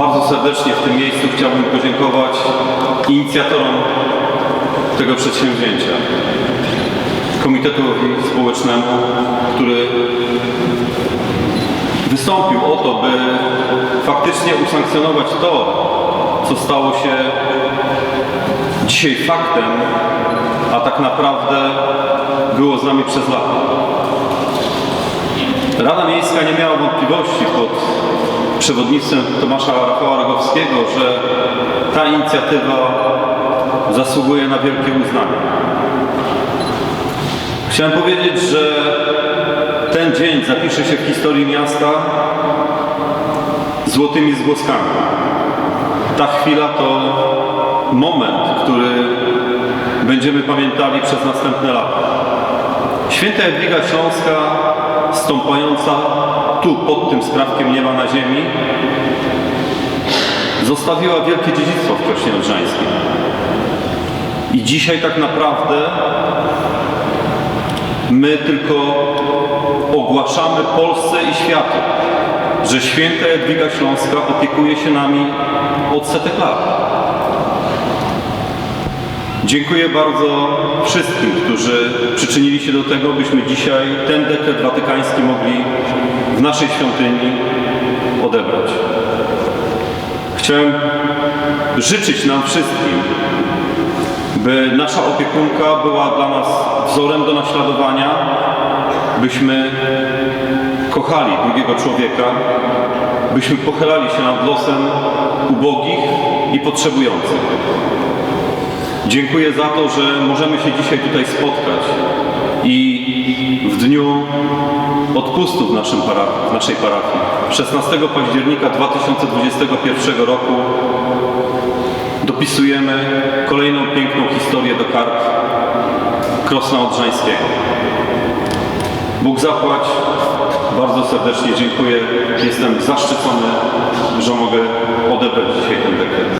Bardzo serdecznie w tym miejscu chciałbym podziękować inicjatorom tego przedsięwzięcia. Komitetowi Społecznemu, który wystąpił o to, by faktycznie usankcjonować to, co stało się dzisiaj faktem, a tak naprawdę było z nami przez lata. Rada Miejska nie miała wątpliwości pod przewodnictwem Tomasza Rafała Rogowskiego, że ta inicjatywa zasługuje na wielkie uznanie. Chciałem powiedzieć, że ten dzień zapisze się w historii miasta złotymi zgłoskami. Ta chwila to moment, który będziemy pamiętali przez następne lata. Święta Jadwiga Śląska, stąpająca tu pod tym sprawkiem nieba na ziemi, zostawiła wielkie dziedzictwo w Krośnie Odrzańskim. I dzisiaj tak naprawdę my tylko ogłaszamy Polsce i światu, że święta Jadwiga Śląska opiekuje się nami od setek lat. Dziękuję bardzo wszystkim, którzy przyczynili się do tego, byśmy dzisiaj ten dekret watykański mogli w naszej świątyni odebrać. Chciałem życzyć nam wszystkim, by nasza opiekunka była dla nas wzorem do naśladowania, byśmy kochali drugiego człowieka, byśmy pochylali się nad losem ubogich i potrzebujących. Dziękuję za to, że możemy się dzisiaj tutaj spotkać i w dniu odpustu w, naszym parafii, w naszej parafii 16 października 2021 roku dopisujemy kolejną piękną historię do kart Krosna Odrzańskiego. Bóg zapłać, bardzo serdecznie dziękuję. Jestem zaszczycony, że mogę odebrać dzisiaj ten dekret.